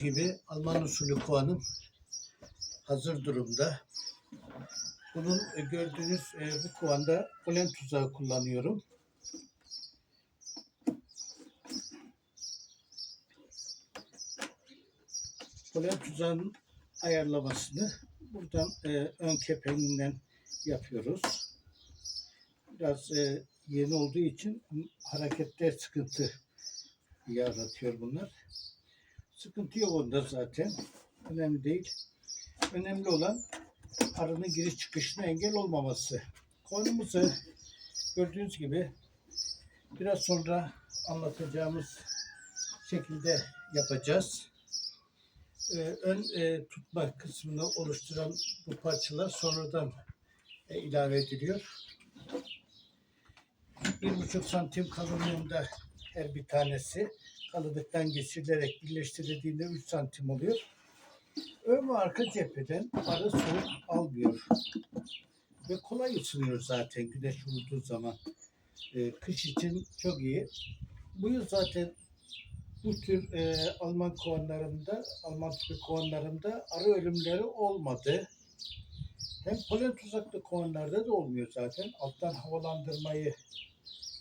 gibi Alman usulü kovanım hazır durumda. Bunun e, gördüğünüz e, bu kovanda polen tuzağı kullanıyorum. Polen tuzağının ayarlamasını buradan e, ön kepenginden yapıyoruz. Biraz yeni olduğu için harekette sıkıntı yaratıyor bunlar. Sıkıntı yok onda zaten. Önemli değil. Önemli olan arının giriş çıkışına engel olmaması. Konumuzu gördüğünüz gibi biraz sonra anlatacağımız şekilde yapacağız. Ee, ön e, tutma kısmını oluşturan bu parçalar sonradan e, ilave ediliyor. Bir buçuk santim kalınlığında her bir tanesi kalıdıktan geçirilerek birleştirildiğinde 3 santim oluyor. Ön ve arka cepheden arı soğuk almıyor. Ve kolay ısınıyor zaten güneş vurduğu zaman. Ee, kış için çok iyi. Bu yıl zaten bu tür e, Alman kovanlarında, Alman tipi kovanlarında arı ölümleri olmadı. Hem polen tuzaklı kovanlarda da olmuyor zaten. Alttan havalandırmayı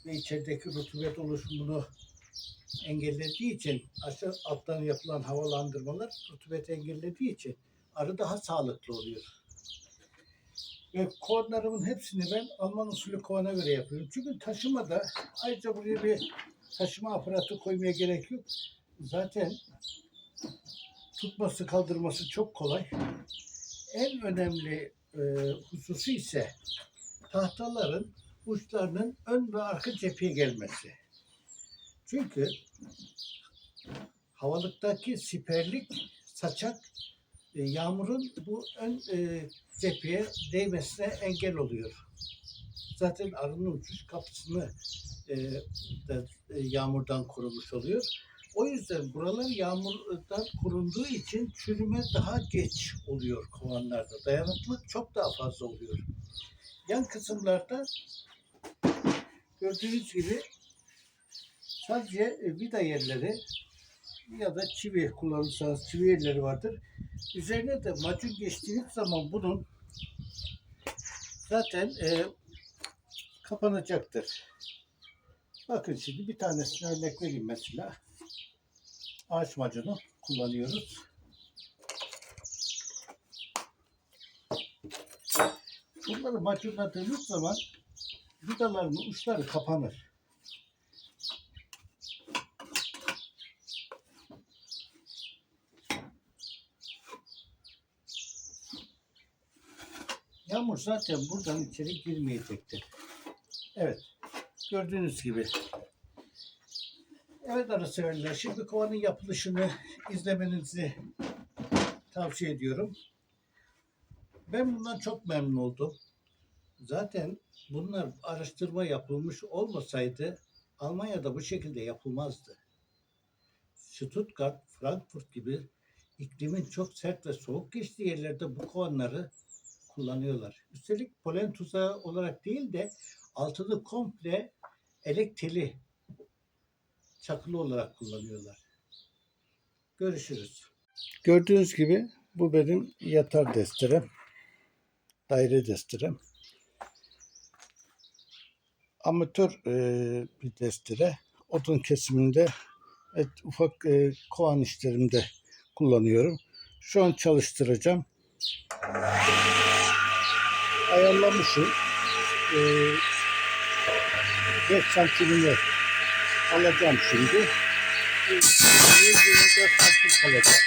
ve içerideki rutubet oluşumunu engellediği için aşağı alttan yapılan havalandırmalar rutubeti engellediği için arı daha sağlıklı oluyor. Ve kovanlarımın hepsini ben Alman usulü kovana göre yapıyorum. Çünkü taşımada ayrıca buraya bir taşıma aparatı koymaya gerek yok. Zaten tutması kaldırması çok kolay. En önemli e, hususu ise tahtaların uçlarının ön ve arka cepheye gelmesi. Çünkü havalıktaki siperlik saçak e, yağmurun bu ön e, cepheye değmesine engel oluyor. Zaten arının uçuş kapısını e, da e, yağmurdan korumuş oluyor. O yüzden buralar yağmurdan korunduğu için çürüme daha geç oluyor kovanlarda. Dayanıklılık çok daha fazla oluyor. Yan kısımlarda gördüğünüz gibi sadece e, vida yerleri ya da çivi kullanırsanız çivi yerleri vardır. Üzerine de macun geçtiğiniz zaman bunun zaten e, kapanacaktır. Bakın şimdi bir tanesini örnek vereyim mesela. Ağaç macunu kullanıyoruz. Bunları macunladığımız zaman vidaların uçları kapanır. Yağmur zaten buradan içeri girmeyecektir. Evet. Gördüğünüz gibi. Evet arasıverler. Şimdi kovanın yapılışını izlemenizi tavsiye ediyorum. Ben bundan çok memnun oldum. Zaten bunlar araştırma yapılmış olmasaydı Almanya'da bu şekilde yapılmazdı. Stuttgart, Frankfurt gibi iklimin çok sert ve soğuk geçtiği yerlerde bu kovanları kullanıyorlar. Üstelik polen tuzağı olarak değil de altını komple elektrili çakılı olarak kullanıyorlar. Görüşürüz. Gördüğünüz gibi bu benim yatar destirem. Daire destirem. Amatör e, bir destire. Odun kesiminde evet, ufak e, kovan işlerimde kullanıyorum. Şu an çalıştıracağım. Ayarlamışım. E, 5 santimini alacağım şimdi. 24 santim kalacak.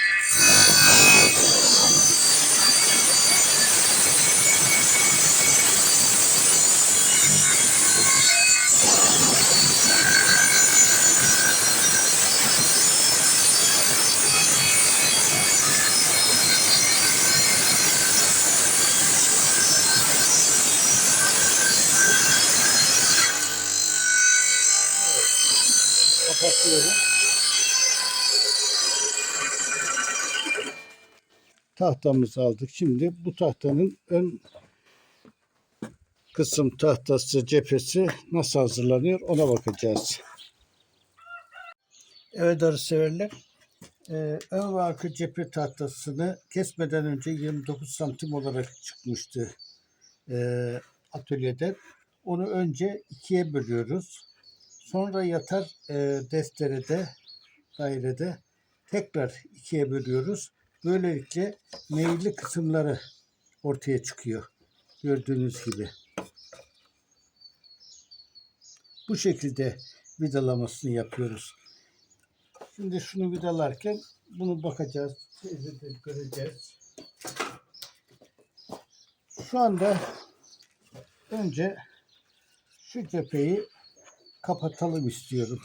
Kapatıyorum. Tahtamızı aldık. Şimdi bu tahtanın ön kısım tahtası, cephesi nasıl hazırlanıyor ona bakacağız. Evet arı severler. Ee, ön ve arka cephe tahtasını kesmeden önce 29 santim olarak çıkmıştı ee, atölyeden. Onu önce ikiye bölüyoruz. Sonra yatar e, desterede, dairede tekrar ikiye bölüyoruz. Böylelikle meyilli kısımları ortaya çıkıyor. Gördüğünüz gibi. Bu şekilde vidalamasını yapıyoruz. Şimdi şunu vidalarken bunu bakacağız. göreceğiz. Şu anda önce şu cepheyi kapatalım istiyorum.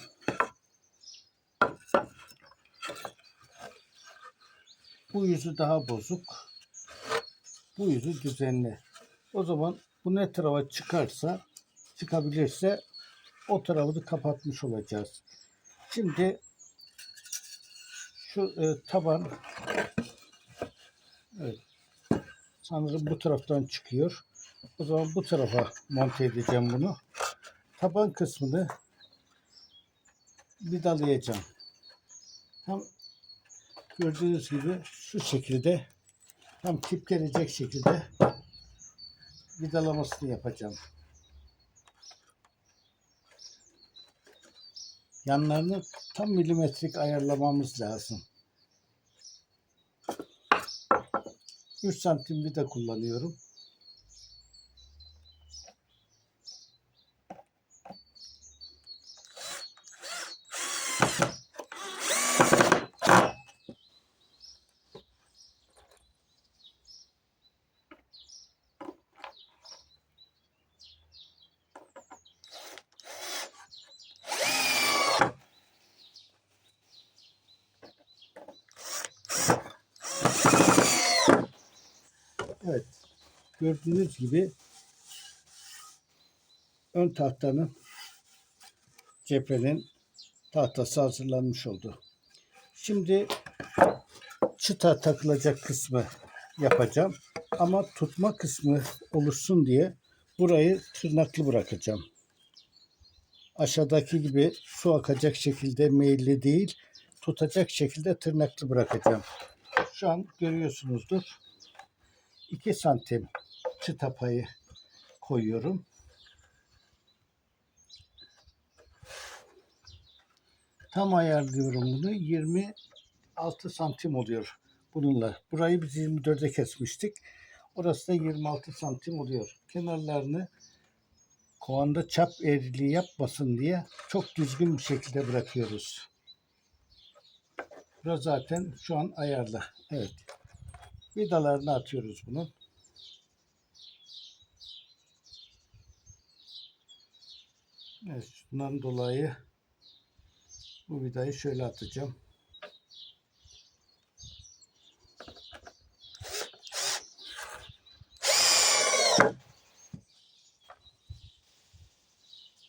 Bu yüzü daha bozuk. Bu yüzü düzenli. O zaman bu ne tarafa çıkarsa çıkabilirse o tarafı da kapatmış olacağız. Şimdi şu e, taban evet, sanırım bu taraftan çıkıyor. O zaman bu tarafa monte edeceğim bunu. Taban kısmını vidalayacağım. Tam gördüğünüz gibi şu şekilde tam tip gelecek şekilde vidalamasını yapacağım. Yanlarını tam milimetrik ayarlamamız lazım. 3 santim vida kullanıyorum. Evet. Gördüğünüz gibi ön tahtanın cephenin tahtası hazırlanmış oldu. Şimdi çıta takılacak kısmı yapacağım. Ama tutma kısmı oluşsun diye burayı tırnaklı bırakacağım. Aşağıdaki gibi su akacak şekilde meyilli değil, tutacak şekilde tırnaklı bırakacağım. Şu an görüyorsunuzdur. 2 santim çıta payı koyuyorum. Tam ayarlıyorum bunu. 26 santim oluyor bununla. Burayı biz 24'e kesmiştik. Orası da 26 santim oluyor. Kenarlarını kovanda çap eğriliği yapmasın diye çok düzgün bir şekilde bırakıyoruz. Burası zaten şu an ayarlı. Evet. Vidalarını atıyoruz bunun. Evet, şundan dolayı bu vidayı şöyle atacağım.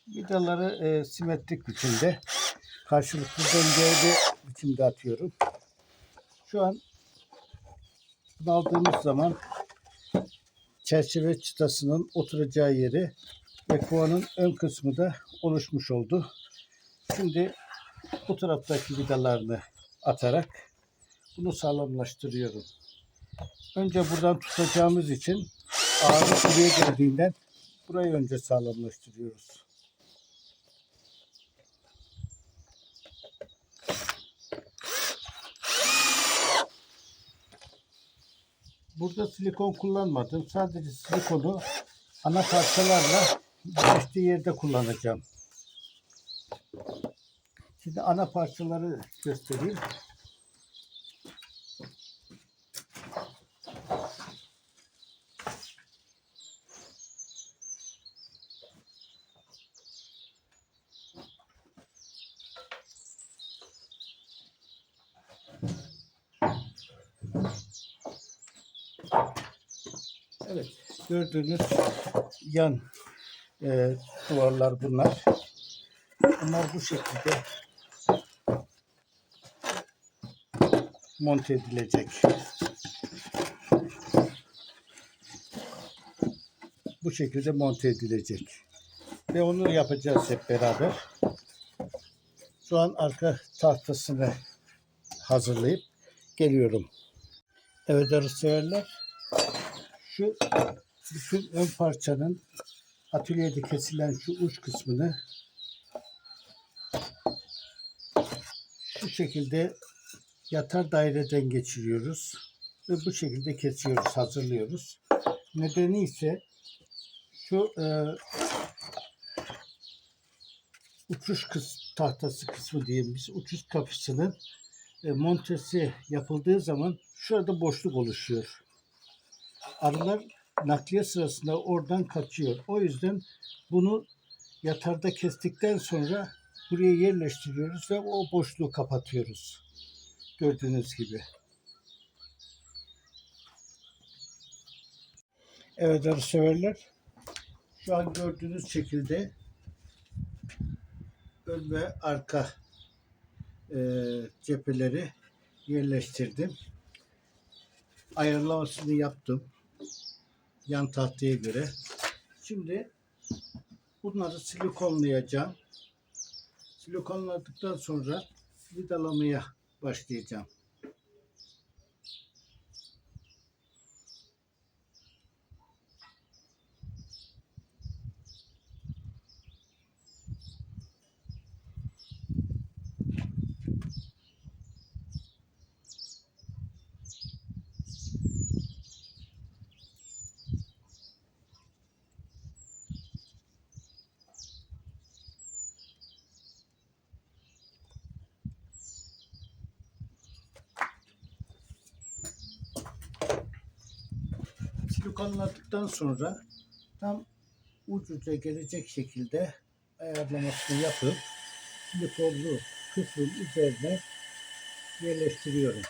Vidaları e, simetrik biçimde karşılıklı dengeli biçimde atıyorum. Şu an aldığımız zaman çerçeve çıtasının oturacağı yeri ve kovanın ön kısmı da oluşmuş oldu. Şimdi bu taraftaki vidalarını atarak bunu sağlamlaştırıyorum. Önce buradan tutacağımız için ağırlık buraya geldiğinden burayı önce sağlamlaştırıyoruz. Burada silikon kullanmadım. Sadece silikonu ana parçalarla birleştiği yerde kullanacağım. Şimdi ana parçaları göstereyim. Evet, gördüğünüz yan e, duvarlar bunlar. Bunlar bu şekilde monte edilecek. Bu şekilde monte edilecek. Ve onu yapacağız hep beraber. Şu an arka tahtasını hazırlayıp geliyorum. Evet arı Şu bütün ön parçanın atölyede kesilen şu uç kısmını bu şekilde yatar daireden geçiriyoruz ve bu şekilde kesiyoruz, hazırlıyoruz. Nedeni ise şu e, uçuş kıs, tahtası kısmı diyeyim biz uçuş kapısının e, montesi yapıldığı zaman şurada boşluk oluşuyor. Arılar nakliye sırasında oradan kaçıyor. O yüzden bunu yatarda kestikten sonra buraya yerleştiriyoruz ve o boşluğu kapatıyoruz. Gördüğünüz gibi. Evet arı severler. Şu an gördüğünüz şekilde ön ve arka e, cepheleri yerleştirdim. Ayarlamasını yaptım. Yan tahtaya göre. Şimdi bunları silikonlayacağım. Silikonladıktan sonra vidalamaya başlayacağım. Silikonladıktan sonra tam uç uca gelecek şekilde ayarlamasını yapıp silikonlu kısmın üzerine yerleştiriyorum.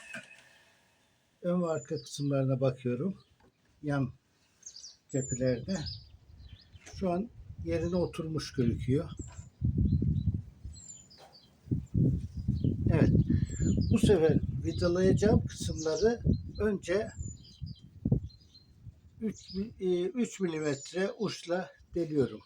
Ön ve arka kısımlarına bakıyorum. Yan cephelerde. Şu an yerine oturmuş gözüküyor. Evet. Bu sefer vidalayacağım kısımları önce 3, 3 milimetre uçla deliyorum.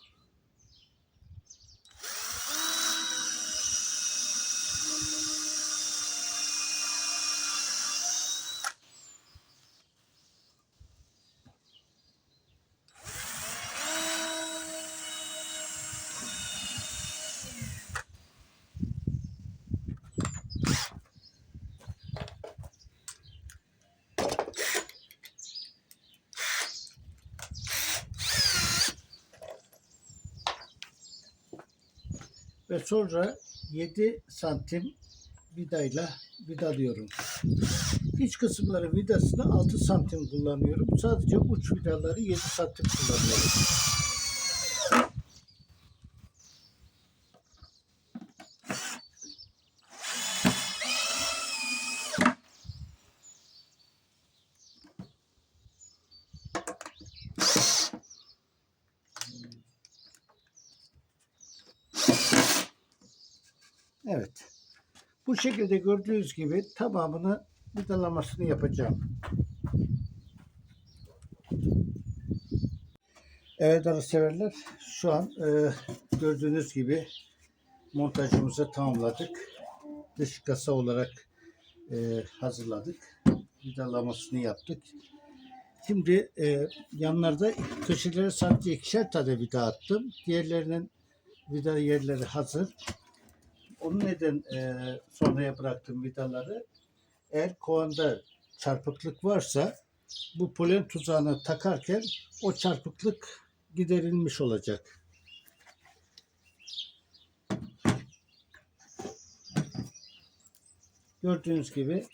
Ve sonra 7 santim vidayla vidalıyorum. İç kısımları vidasını 6 santim kullanıyorum. Sadece uç vidaları 7 santim kullanıyorum. Evet. Bu şekilde gördüğünüz gibi tamamını vidalamasını yapacağım. Evet arı severler şu an e, gördüğünüz gibi montajımızı tamamladık. Dış kasa olarak e, hazırladık. Vidalamasını yaptık. Şimdi e, yanlarda köşelere sadece ikişer tane vida attım. Diğerlerinin vida yerleri hazır. Onun neden e, sonraya bıraktım vidaları. Eğer kovanda çarpıklık varsa bu polen tuzağını takarken o çarpıklık giderilmiş olacak. Gördüğünüz gibi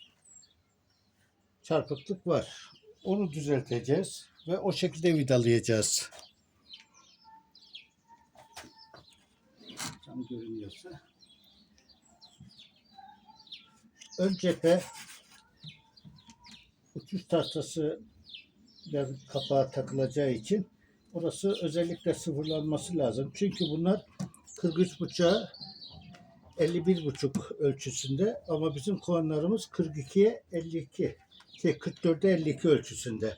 çarpıklık var. Onu düzelteceğiz ve o şekilde vidalayacağız. Tam görünüyorsa. Ön cephe uçuş tahtası yani kapağı takılacağı için orası özellikle sıfırlanması lazım. Çünkü bunlar 43 buçuğa 51 buçuk ölçüsünde ama bizim kovanlarımız 42'ye 52 şey 44'e 52 ölçüsünde.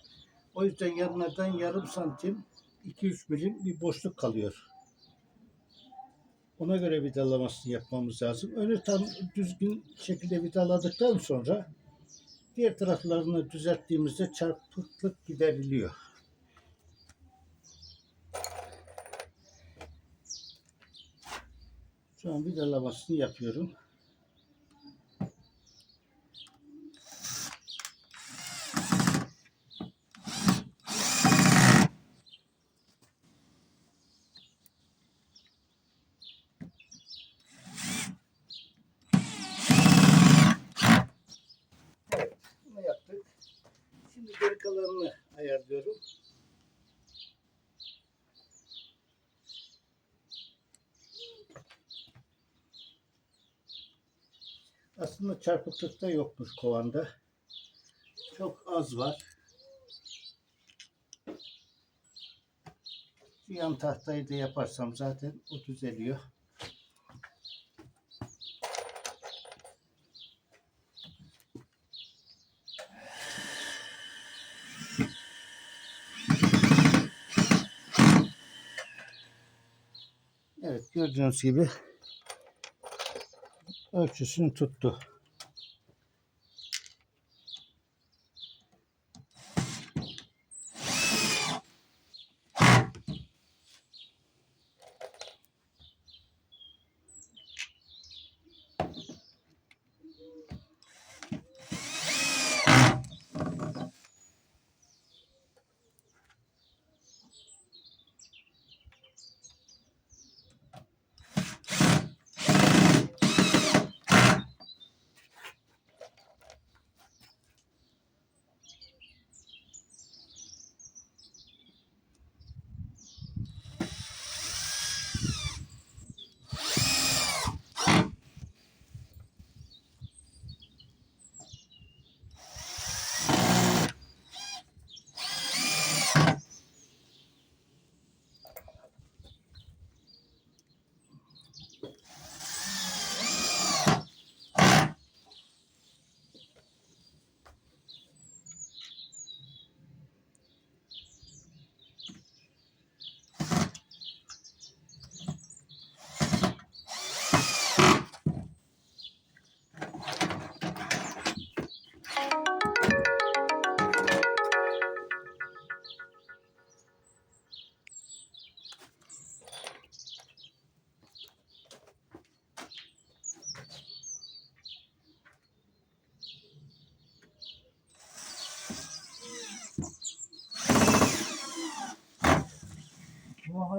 O yüzden yanlardan yarım santim 2-3 milim bir boşluk kalıyor. Ona göre vidalamasını yapmamız lazım. Önü tam düzgün şekilde vidaladıktan sonra diğer taraflarını düzelttiğimizde çarpıklık gideriliyor. Şu an vidalamasını yapıyorum. Bunu yaptık. Şimdi geri kalanını ayarlıyorum. Aslında çarpıklık da yokmuş kovanda. Çok az var. Şu yan tahtayı da yaparsam zaten o düzeliyor. Evet gördüğünüz gibi ölçüsünü tuttu.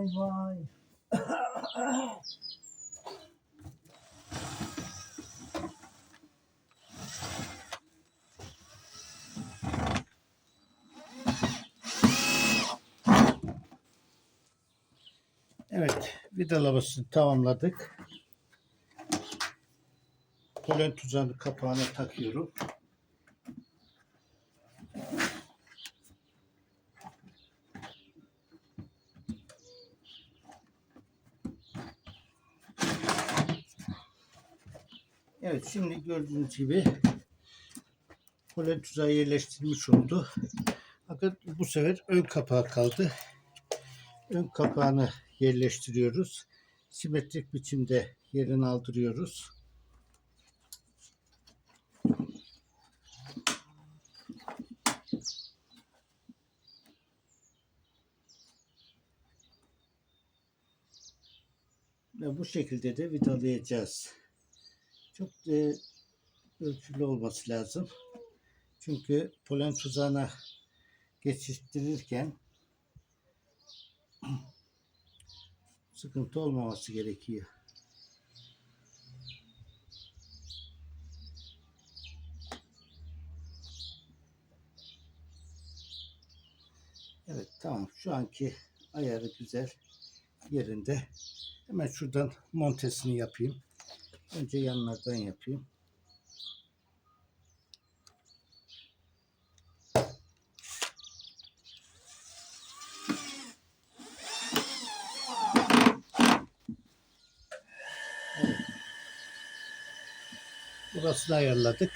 Vay vay. Evet, vidalamasını tamamladık. Polen tuzağını kapağına takıyorum. Evet şimdi gördüğünüz gibi polen tuzağı yerleştirilmiş oldu. Fakat bu sefer ön kapağı kaldı. Ön kapağını yerleştiriyoruz. Simetrik biçimde yerini aldırıyoruz. Ve bu şekilde de vidalayacağız. Çok e, ölçülü olması lazım. Çünkü polen tuzağına geçiştirirken sıkıntı olmaması gerekiyor. Evet tamam şu anki ayarı güzel yerinde. Hemen şuradan montesini yapayım. Önce yanlardan yapayım. Evet. Burasını ayarladık.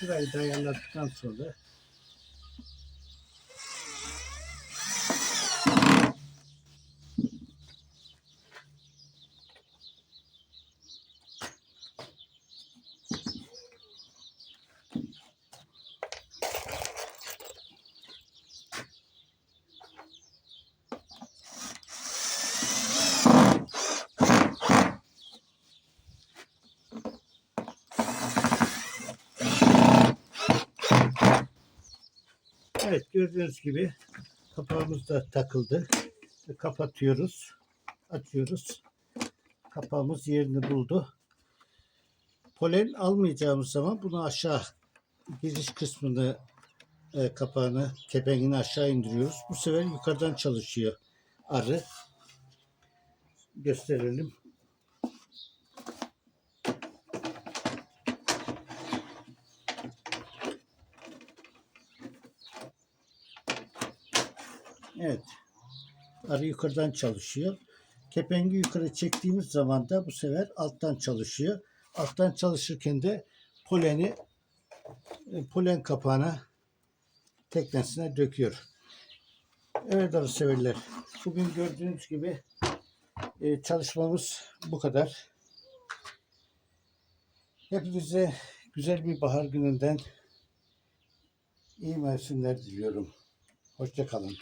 Şurayı da ayarladıktan sonra Evet gördüğünüz gibi kapağımız da takıldı. Kapatıyoruz. Açıyoruz. Kapağımız yerini buldu. Polen almayacağımız zaman bunu aşağı giriş kısmını e, kapağını kepengini aşağı indiriyoruz. Bu sefer yukarıdan çalışıyor arı. Gösterelim. Evet. Arı yukarıdan çalışıyor. Kepengi yukarı çektiğimiz zaman da bu sefer alttan çalışıyor. Alttan çalışırken de poleni e, polen kapağına teknesine döküyor. Evet arı severler. Bugün gördüğünüz gibi e, çalışmamız bu kadar. Hepinize güzel bir bahar gününden iyi mevsimler diliyorum. Hoşça kalın.